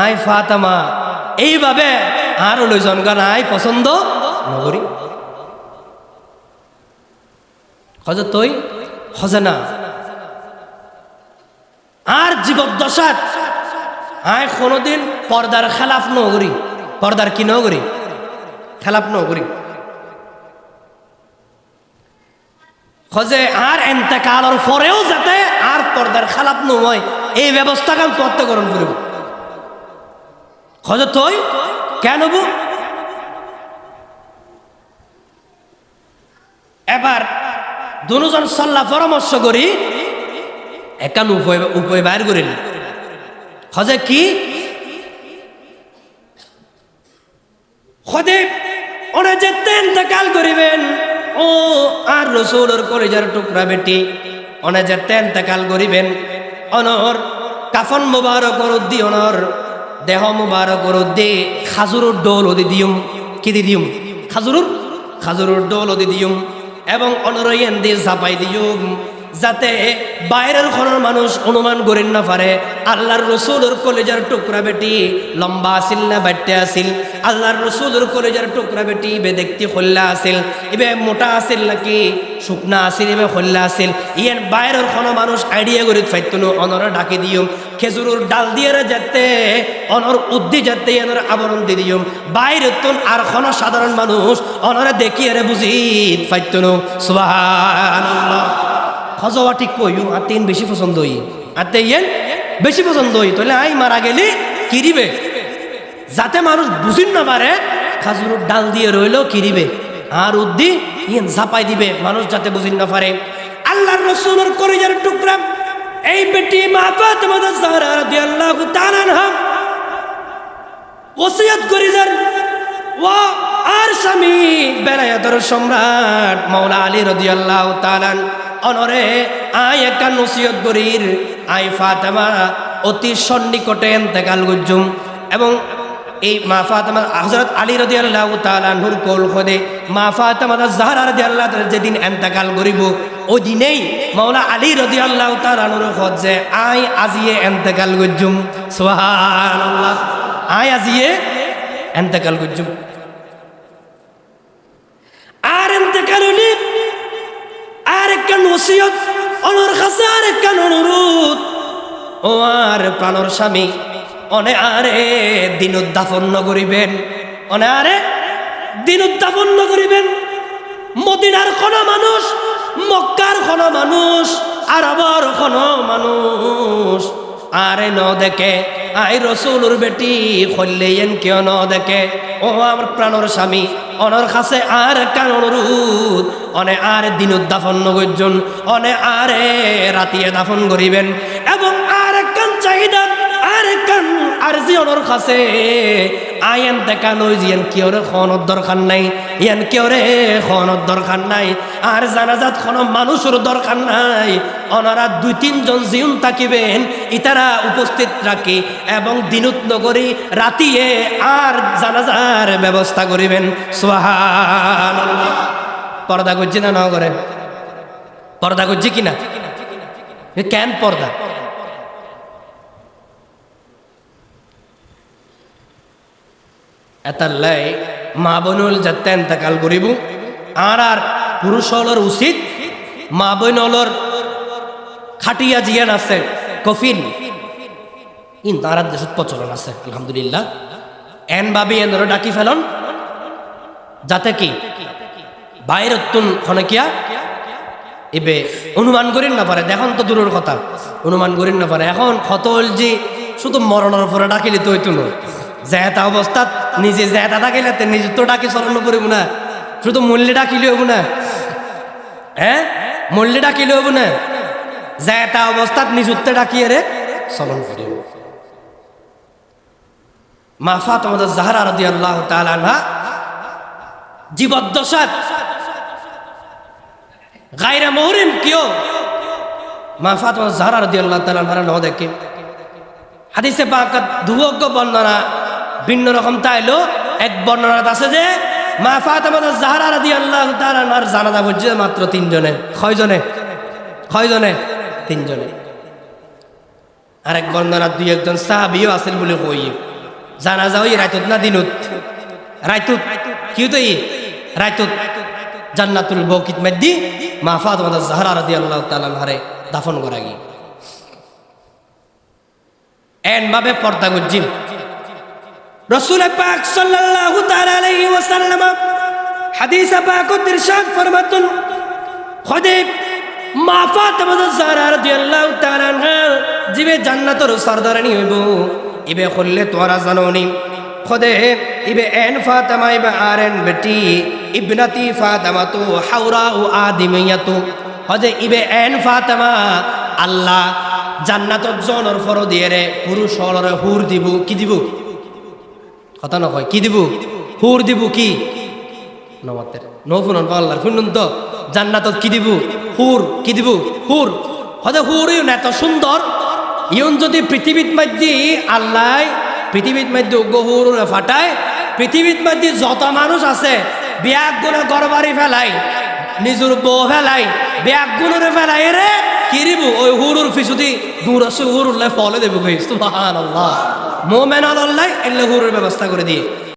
I Fatema. এইভাবে আর লইজন গান I পছন্দ নগরী। হজে না আর জীবদ্দশাত আয় কোনোদিন পর্দার খেলাফ নগরী। পর্দার কি নগরী? খেলাফ নগরী। হজে আর এন্তেকালর পরেও যাতে আর পর্দার খেলাফ নয়, এই ব্যবস্থা কাম প্রত্যকরণ করব। হজে তুই কেন বু এবার দুজন সল্লা পরামর্শ করি। একান উপায় উপায় বাইর করিল। হজে কি? হদে ওরা যেতে ইন্তেকাল করিবেন, ও আর রসুলের কলেজের টুকরা বেটি ওনা যেতে ইন্তেকাল করিবেন, অনর কাফন মুবারক দি অনর দেহ মুবারক দে খাজুরুর ডোল ওদি দিয়ুম। কি দি দিয়ুম? খাজুরুর? খাজুরুর ডোল ওদি দিয়ুম। এবং অনরয়েন দিয়ে জাপাই দিয়ুম। যাতে বাইরের ঘরের মানুষ অনুমান করেন না পারে। আল্লাহর রসুলের কলেজার টুকরা বেটি লম্বা আসিল না বাট্টে আসিল আল্লাহর রসুলের কলেজার টুকরা বেটি ইবে দেখতে খোল্লা আসিল ইবে মোটা আসিল নাকি শুকনা আসিল ইবে হল্লা আসিল ইয়েন বাইরের কোনো মানুষ আইডিয়া করে ফাইতনো, অনরা ডাকি দিও খেজুরের ডাল দিয়ে যাতে, অনর উদ্দি যাতে এনর আবরণ দিয়ে দিও বাইরে তুন আর কোনো সাধারণ মানুষ অনরা দেখিয়ে বুঝি ফাইতনো। সুবহানাল্লাহ। হজওয়া ঠিক কইও আর তিন বেশি পছন্দ হই আর তেইয়েন বেশি পছন্দ হই তাহলে আই মারা গেলি, কিরিবে। যাতে মানুষ বুঝিন না পারে, খাজুরের ডাল দিয়ে রইল, কিরিবে। আর উদ্দি ইয়েন ঝাপাই দিবে, মানুষ যাতে বুঝিন না পারে। আল্লাহর রসুলের করিজার টুকরা, এই বেটি মা ফাতেমা জাহরা রাদিয়াল্লাহু তাআলা আনহা, ওসিয়ত করি যান ও আর স্বামী বেলায়াতর সম্রাট মাওলা আলী রাদিয়াল্লাহু তাআলা অনরে আই একটা নসিহত করির। আই ফাতেমা অতি সন্নিকটে এন্তেকাল গুজুম এবং এই মা ফাতেমা হযরত আলী রাদিয়াল্লাহু তাআলা নূর কোল খদে, মা ফাতেমা জাহরা রাদিয়াল্লাহু তাআলা যেদিন এন্তেকাল করিব, ওই দিনেই মাওলা আলী রাদিয়াল্লাহু তাআলা নূর খদ যে আই আজিয়ে এন্তেকাল গুজুম সুবহানাল্লাহ আয় আজিয়ে এন্তেকাল করছুম আর এন্তেকাল হলি নসিয়ত অনর কাছে আর অনুরোধ। ও আর প্রাণর স্বামী, অনে আরে দিন উদ্যাপন্ন করিবেন। অনে আরে দিন উদ্যাপন্ন করিবেন। মদিনার কোন মানুষ, মক্কার কোন মানুষ, আরবর কোন মানুষ। আরে ন দেখে আই রসুলুর বেটি খল্লেন কেউ ন দেখে। ও আমার প্রাণর স্বামী, অনর খাসে আর কান অনুরোধ। অনে আর দিন উদ্যাপন করজন অনে আরে রাতিয়ে দাফন করিবেন। এবং আর কান চাহিদা, আর কান আর জি অনর কাছে আইন দেখা নই জিয়ান কিয়রে খনত দরকার নাই, ইয়ান কিয়রে খনত দরকার নাই। আর জানাজাত কোন মানুষের দরকার নাই। ওনারা দুই, তিনজন জিউন থাকিবেন, ইতারা উপস্থিত রাখি এবং দিনুত নগরী রাতিয়ে আর জানাজার ব্যবস্থা করিবেন। সোহান পর্দা করছি না না করে পর্দা করছি কিনা কেন পর্দা? এতাল্লাই মা বনুল যাতে এন্তেকাল করিব। আর আর পুরুষ হলর উচিত মা বনলর খাটিয়া জিয়ান আছে, কফিন। ইন তার দেশত প্রচলন আছে, আলহামদুলিল্লাহ। এন ভাবি এনর ডাকি ফেলন। যাতে কি বাইরের তুন খনকিয়া এবে অনুমান করেন না পারে, দেখুন তো দূরের কথা। অনুমান করেন না পারে, এখন খতল যে শুধু মরণের পরে ডাকিলে তো হইতো না। জেতা অবস্থাত নিজে জেতা ডাকিলে তে, নিজে তো ডাকি স্মরণ করিব না। শুধু মূল্যে ডাকিলে হব না। হ্যাঁ মূল্যে ডাকিলে হব না। জেতা অবস্থাত নিজুতে ডাকিয়ে রে স্মরণ করিব মা ফাতেমা জাহরা রাদিয়াল্লাহু তাআলা আনহা জীবদ্দশাত গায়রা মুহরিম কিও মা ফাতেমা জাহরা রাদিয়াল্লাহু তাআলা আনহা ন দেখে হাদিসে পাকাত দুয়োগ্য বর্ণনা ভিন্ন রকম তাইলো এক বর্ণনাত আছে যে, মা ফাতেমা জাহরা রাদিয়াল্লাহু তাআলা আনহার জানাজা পড়ছে মাত্র তিনজনে। কয়জনে? কয়জনে? তিনজনে। আর এক বর্ণনা দুই একজন সাহাবিও আছেন বলে কই। জানা যাও ই রাইতুত না দিনুত? রাইতুত। কি তো ই? রাইতুত। জান্নাতুল বৌকিত মাদ্দি মা ফাতেমা জাহরা রাদিয়াল্লাহু তাআলা হারে দাফন করা গিয়ে এন ভাবে পর্দা গজ্জিম রসুল পাক সাল্লাল্লাহু তাআলা আলাইহি ওয়াসাল্লাম হাদিস পাক ইরশাদ ফরমাতুন খোদে মা ফাতেমা জাহরা রাদিয়াল্লাহু তাআলা আনহা, জিবে জান্নাতের সরদারানি হইব, ইবে খুললে তোরা জানোনি। খোদে ইবে এন ফাতেমা, ইবে আরেন বেটি, ইবনাতি ফাতেমা তো হাওরা ও আদিমিয়াতু। হজে ইবে এন ফাতেমা, আল্লাহ জান্নাতত জনের ফর দিয়ে রে পুরুষ হলরে হুর দিব, কি দিব? কথা নকয়। কি দিব? হুর দিব কি? নমাতের নফুনন পাল্লার শুনুন তো জান্নাতত কি দিব? হুর কি দিব? হুর। হতে হুর ইউন এত সুন্দর। ইউন যদি পৃথিবীত মাধ্যে আল্লাহ, পৃথিবীত মধ্যে উগ্র হুর ফাটায়, পৃথিবীত মধ্যে যত মানুষ আছে, বিয়াকগুলো গড়বাড়ি ফেলাই নিজের বউ ফেলাই বিয়াক গুলোরে ফেলাই রে। কিরিব, ওই হুরুর ফিসুদি দূর আছে হুরুল্লাহ ফলে দেবো ভাই সুবহানাল্লাহ। মোমেন আল্লাহ এল্লা হুরুর ব্যবস্থা করে দিয়ে।